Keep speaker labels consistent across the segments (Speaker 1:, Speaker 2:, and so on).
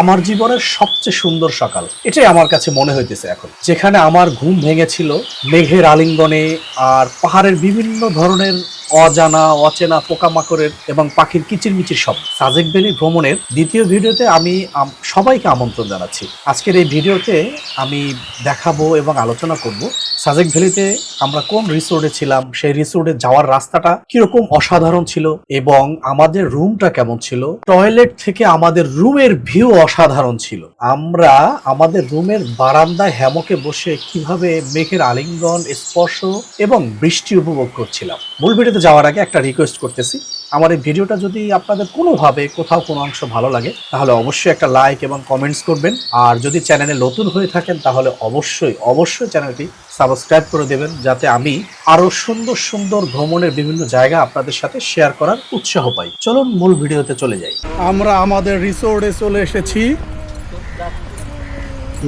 Speaker 1: আমার জীবনের সবচেয়ে সুন্দর সকাল। এটাই আমার কাছে মনে হইতেছে এখন। যেখানে আমার ঘুম ভেঙেছিল, মেঘের আলিঙ্গনে আর পাহাড়ের বিভিন্ন ধরনের অজানা, অচেনা পোকামাকড়ের এবং পাখির কিচিরমিচির শব্দ। সাজেক ভ্যালি ভ্রমণের দ্বিতীয় ভিডিওতে আমি সবাইকে আমন্ত্রণ জানাচ্ছি। আজকের এই ভিডিওতে আমি দেখাবো এবং আলোচনা করব সাজেক ভ্যালিতে আমরা কোন রিসোর্টে ছিলাম, সেই রিসোর্টে যাওয়ার রাস্তাটা কীরকম অসাধারণ ছিল এবং আমাদের রুমটা কেমন ছিল। টয়লেট থেকে আমাদের রুমের ভিউ অসাধারণ ছিল। আমরা আমাদের রুমের বারান্দায় হ্যামকে বসে কীভাবে মেঘের আলিঙ্গন, স্পর্শ এবং বৃষ্টি উপভোগ করছিলাম। মূল ভিডিওতে যাওয়ার আগে একটা রিকোয়েস্ট করতেছি। আমার এই ভিডিওটা যদি আপনাদের কোনোভাবে কোথাও কোনো অংশ ভালো লাগে, তাহলে অবশ্যই একটা লাইক এবং কমেন্টস করবেন। আর যদি চ্যানেলে নতুন হয়ে থাকেন, তাহলে অবশ্যই অবশ্যই চ্যানেলটি সাবস্ক্রাইব করে দেবেন, যাতে আমি আরও সুন্দর সুন্দর ভ্রমণের বিভিন্ন জায়গা আপনাদের সাথে শেয়ার করার উৎসাহ পাই। চলুন মূল ভিডিওতে চলে যাই।
Speaker 2: আমরা আমাদের রিসোর্টে চলে এসেছি।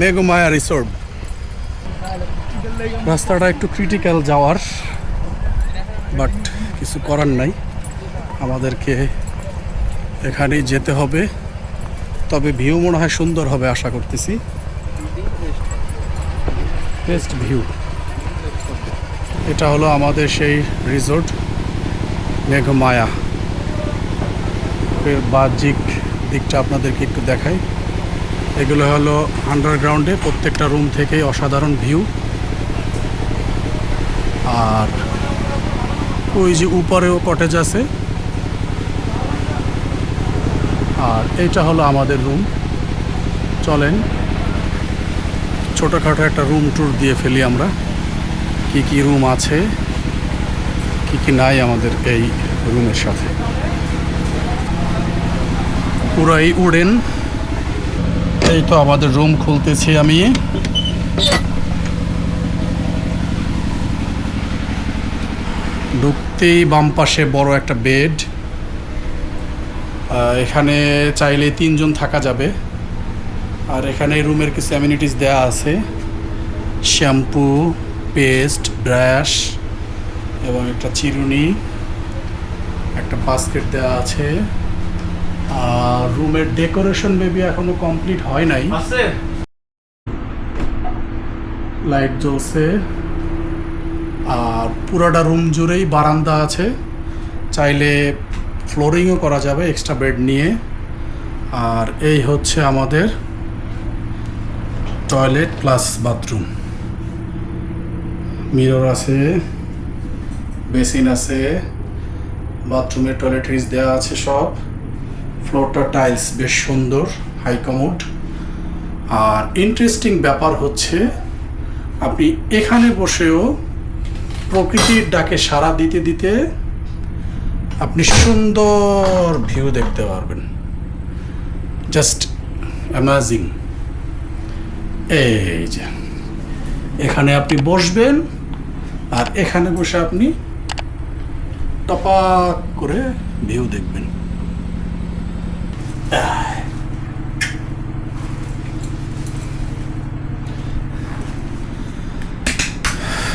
Speaker 2: মেঘমায়া রিসোর্ট রাস্তাটা একটু ক্রিটিক্যাল যাওয়ার। বাট কিছু করার নাই। আমাদেরকে এখানেই যেতে হবে। তবে ভিউ মনে হয় সুন্দর হবে আশা করতেছি। বেস্ট ভিউ এটা হলো আমাদের সেই রিসোর্ট মেঘমায়া। বাহ্যিক দিকটা আপনাদেরকে একটু দেখাই। এগুলো হলো আন্ডারগ্রাউন্ডে প্রত্যেকটা রুম থেকেই অসাধারণ ভিউ আর ওই যে উপরেও কটেজ আছে। আর এটা হলো আমাদের রুম চলেন, ছোটোখাটো একটা রুম ট্যুর দিয়ে ফেলি আমরা। কি কি রুম আছে, কি কি নাই আমাদের এই রুমের সাথে। পুরাই উড়েন। এই তো আমাদের রুম খুলতেছি আমি। ঢুকতেই বাম পাশে বড় একটা বেড। এখানে চাইলে তিনজন থাকা যাবে। আর এখানে রুমের কিছু অ্যামিনিটিস দেওয়া আছে। শ্যাম্পু পেস্ট ব্রাশ এবং একটা চিরুনি একটা বাস্কেট দেওয়া আছে। আর রুমের ডেকোরেশন বেবি এখনও কমপ্লিট হয় নাই। লাইট জ্বলছে। আর পুরোটা রুম জুড়েই বারান্দা আছে। চাইলে ফ্লোরিংও করা যাবে এক্সট্রা বেড নিয়ে। আর এই হচ্ছে আমাদের টয়লেট প্লাস বাথরুম মিরর আছে বেসিন আছে বাথরুমের টয়লেটরিজ দেওয়া আছে সব। ফ্লোরটা টাইলস বেশ সুন্দর হাই কমোড আর ইন্টারেস্টিং ব্যাপার হচ্ছে, আপনি এখানে বসেও প্রকৃতির ডাকে সাড়া দিতে দিতে আপনি সুন্দর ভিউ দেখতে পারবেন। জাস্ট অ্যামাজিং এই যে, এখানে আপনি বসবেন আর এখানে বসে আপনি টপাক করে ভিউ দেখবেন।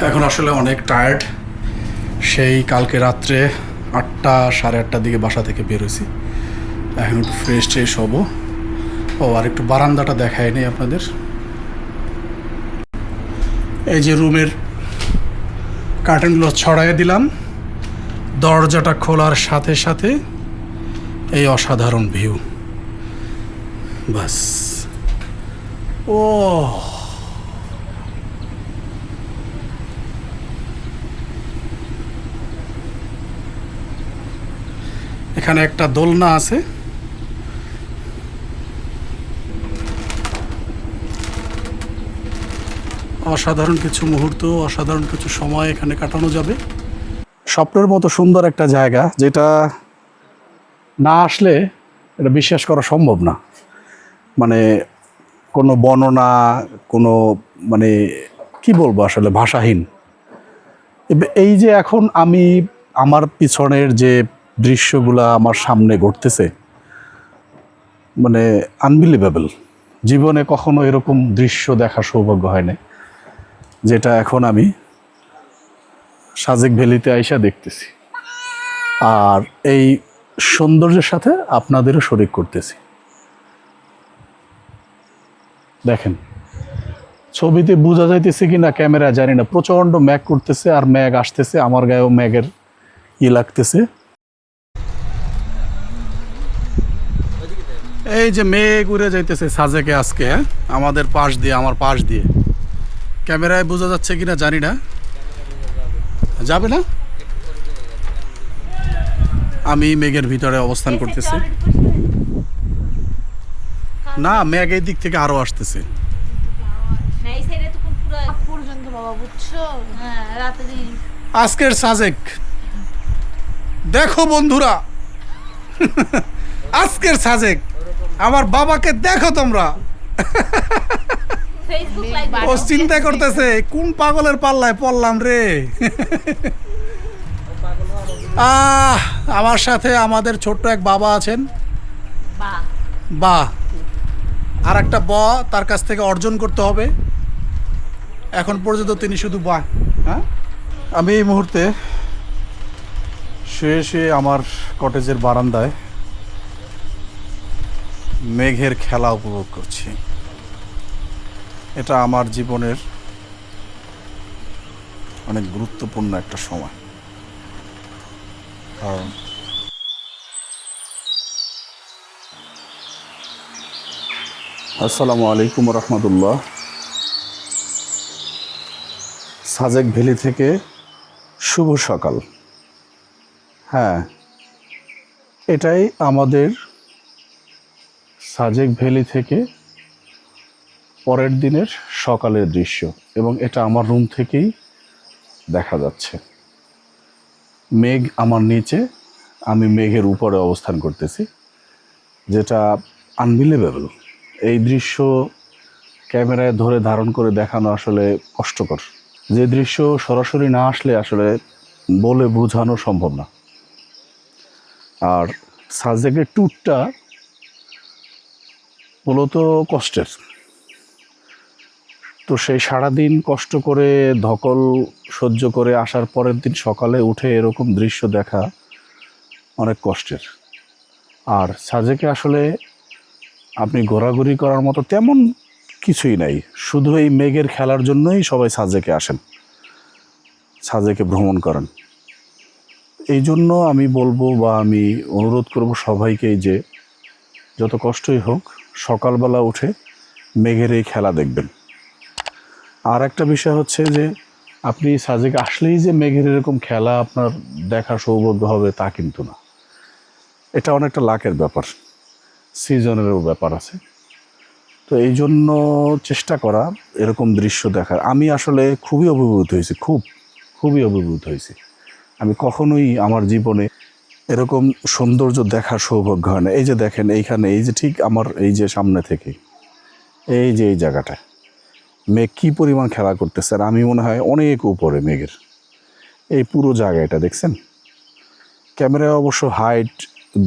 Speaker 2: এখন আসলে অনেক টায়ার্ড সেই কালকে রাত্রে আটটা, সাড়ে আটটার দিকে বাসা থেকে বেরোছি এখন একটু ফ্রেশ ট্রেশ হব। ও, আর একটু বারান্দাটা দেখায় নেই আপনাদের। এই যে রুমের কার্টেনগুলো ছড়াইয়ে দিলাম। দরজাটা খোলার সাথে সাথে এই অসাধারণ ভিউ বাস। ও। এখানে একটা দোলনা আছে। অসাধারণ কিছু মুহূর্ত, অসাধারণ কিছু সময় এখানে কাটানো যাবে। স্বপ্নের মতো সুন্দর একটা জায়গা যেটা না আসলে এটা বিশ্বাস করা সম্ভব না। মানে কোনো বর্ণনা, কোনো মানে কি বলব আসলে ভাষাহীন। এই যে এখন আমি আমার পিছনের যে দৃশ্যগুলা আমার সামনে ঘটতেছে। মানে আনবিলিভেবল জীবনে কখনো এরকম দৃশ্য দেখার সৌভাগ্য হয় না যেটা এখন আমি সাজেক ভ্যালিতে আইসা দেখতেছি। আর এই সৌন্দর্যের সাথে আপনাদেরও শরিক করতেছি। দেখেন, ছবিতে বোঝা যাইতেছে কি না ক্যামেরা জানি না, প্রচণ্ড ম্যাগ করতেছে আর ম্যাগ আসতেছে, আমার গায়েও ম্যাগের ই লাগতেছে। এই যে মেঘ উড়ে যাইতেছে সাজেকে আজকে হ্যাঁ? আমাদের পাশ দিয়ে আমার পাশ দিয়ে। ক্যামেরায় বোঝা যাচ্ছে কিনা জানি না। যাবে না? আমি মেঘের ভিতরে অবস্থান করতেছি। না মেঘ এই দিক থেকে আরও আসতেছে।
Speaker 3: হ্যাঁ দিন
Speaker 2: আজকের সাজেক। দেখো বন্ধুরা। আজকের সাজেক। আমার বাবাকে দেখো তোমরা। ও চিন্তা করতেছে কোন পাগলের পাল্লায় পড়লাম রে? আহ আমার সাথে আমাদের ছোট্ট এক বাবা আছেন।
Speaker 3: বা।
Speaker 2: বা। আর একটা ব তার কাছ থেকে অর্জন করতে হবে। এখন পর্যন্ত তিনি শুধু বা। হ্যাঁ? আমি এই মুহূর্তে শুয়ে শুয়ে আমার কটেজের বারান্দায় মেঘের খেলা উপভোগ করছি। এটা আমার জীবনের অনেক গুরুত্বপূর্ণ একটা সময়। কারণ আসসালামু আলাইকুম রহমতুল্লাহ। সাজেক ভ্যালি থেকে শুভ সকাল। হ্যাঁ এটাই আমাদের সাজেক ভ্যালি থেকে পরের দিনের সকালের দৃশ্য এবং এটা আমার রুম থেকেই দেখা যাচ্ছে। মেঘ আমার নিচে, আমি মেঘের উপরে অবস্থান করতেছি, যেটা আনবিলিভেবল এই দৃশ্য ক্যামেরায় ধরে ধারণ করে দেখানো আসলে কষ্টকর। যে দৃশ্য সরাসরি না আসলে আসলে বলে বোঝানো সম্ভব না। আর সাজেকের ট্যুরটা মূলত কষ্টের। তো সেই সারাদিন কষ্ট করে, ধকল সহ্য করে আসার পরের দিন সকালে উঠে এরকম দৃশ্য দেখা অনেক কষ্টের। আর সাজেকে আসলে আপনি ঘোরাঘুরি করার মতো তেমন কিছুই নাই। শুধু এই মেঘের খেলার জন্যই সবাই সাজেকে আসেন। সাজেকে ভ্রমণ করেন। এই জন্য আমি বলব বা আমি অনুরোধ করব সবাইকেই যে, যত কষ্টই হোক সকালবেলা উঠে মেঘের এই খেলা দেখবেন। আর একটা বিষয় হচ্ছে যে, আপনি সাজেকে আসলেই যে মেঘের এরকম খেলা আপনার দেখার সৌভাগ্য হবে তা কিন্তু না। এটা অনেকটা লাকের ব্যাপার, সিজনেরও ব্যাপার আছে। তো এই জন্য চেষ্টা করা এরকম দৃশ্য দেখার। আমি আসলে খুবই অভিভূত হয়েছি, খুব, খুবই অভিভূত হয়েছি। আমি কখনোই আমার জীবনে এরকম সৌন্দর্য দেখার সৌভাগ্য হয় না। এই যে দেখেন, এইখানে, এই যে ঠিক আমার, এই যে সামনে থেকে, এই যে এই জায়গাটা মেঘ কী পরিমাণ খেলা করতেছে, আর আমি মনে হয় অনেক উপরে মেঘের। এই পুরো জায়গাটা দেখছেন? ক্যামেরায় অবশ্য হাইট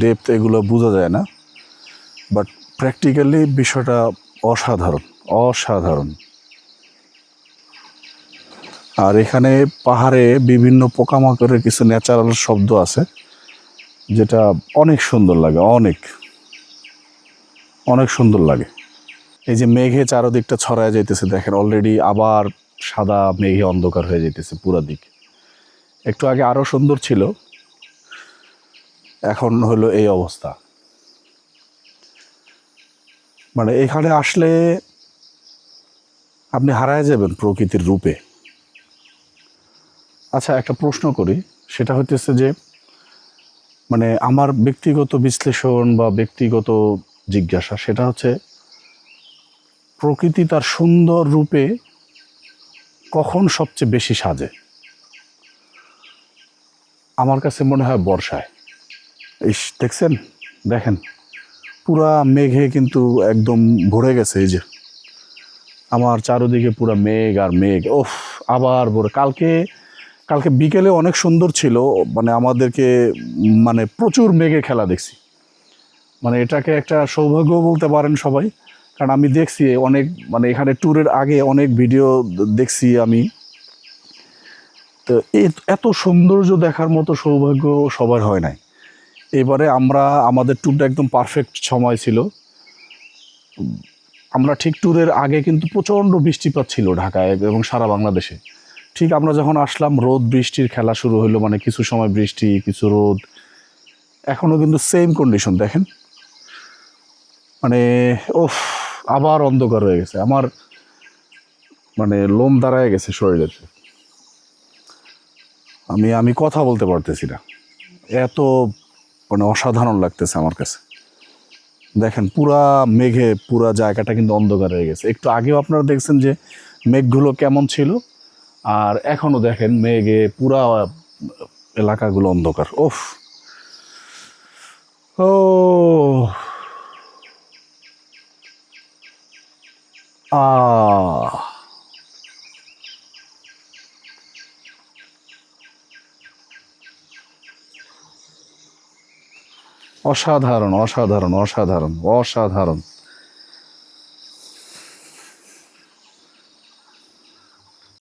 Speaker 2: ডেপথ এগুলো বোঝা যায় না বাট প্র্যাকটিক্যালি বিষয়টা অসাধারণ অসাধারণ। আর এখানে পাহাড়ে বিভিন্ন পোকামাকড়ের কিছু ন্যাচারাল শব্দ আছে। যেটা অনেক সুন্দর লাগে, অনেক। অনেক সুন্দর লাগে। এই যে মেঘে চারদিকটা ছড়ায় যাইতেছে, দেখেন অলরেডি আবার সাদা মেঘে অন্ধকার হয়ে যাইতেছে পুরা দিক। একটু আগে আরও সুন্দর ছিল। এখন হলো এই অবস্থা। মানে এখানে আসলে আপনি হারায় যাবেন প্রকৃতির রূপে। আচ্ছা একটা প্রশ্ন করি। সেটা হইতেছে যে মানে আমার ব্যক্তিগত বিশ্লেষণ বা ব্যক্তিগত জিজ্ঞাসা, সেটা হচ্ছে প্রকৃতি তার সুন্দর রূপে কখন সবচেয়ে বেশি সাজে? আমার কাছে মনে হয় বর্ষায়। ইস, দেখছেন? দেখেন, পুরা মেঘে কিন্তু একদম ভরে গেছে এই যে। আমার চারোদিকে পুরা মেঘ আর মেঘ ওফ আবার ভরে। কালকে কালকে বিকেলে অনেক সুন্দর ছিল মানে আমাদেরকে মানে প্রচুর মেঘে খেলা দেখছি। মানে এটাকে একটা সৌভাগ্য বলতে পারেন সবাই, কারণ আমি দেখছি অনেক মানে এখানে ট্যুরের আগে অনেক ভিডিও দেখছি আমি। তো এত সৌন্দর্য দেখার মতো সৌভাগ্য সবার হয় নাই। এবারে আমরা, আমাদের ট্যুরটা একদম পারফেক্ট সময় ছিল। আমরা ঠিক ট্যুরের আগে কিন্তু প্রচণ্ড বৃষ্টিপাত ছিল ঢাকায় এবং সারা বাংলাদেশে। ঠিক আমরা যখন আসলাম, রোদ, বৃষ্টির খেলা শুরু হলো মানে কিছু সময় বৃষ্টি, কিছু রোদ। এখনও কিন্তু সেম কন্ডিশন দেখেন। মানে ওফ আবার অন্ধকার হয়ে গেছে। আমার মানে লোম দাঁড়ায় গেছে শরীরের আমি আমি কথা বলতে পারতেছি না। এত মানে অসাধারণ লাগতেছে আমার কাছে। দেখেন, পুরা মেঘে, পুরা জায়গাটা কিন্তু অন্ধকার হয়ে গেছে। একটু আগেও আপনারা দেখছেন যে মেঘগুলো কেমন ছিল? আর এখনও দেখেন মেঘে পুরা এলাকাগুলো অন্ধকার। ওফ ও। অসাধারণ অসাধারণ অসাধারণ অসাধারণ।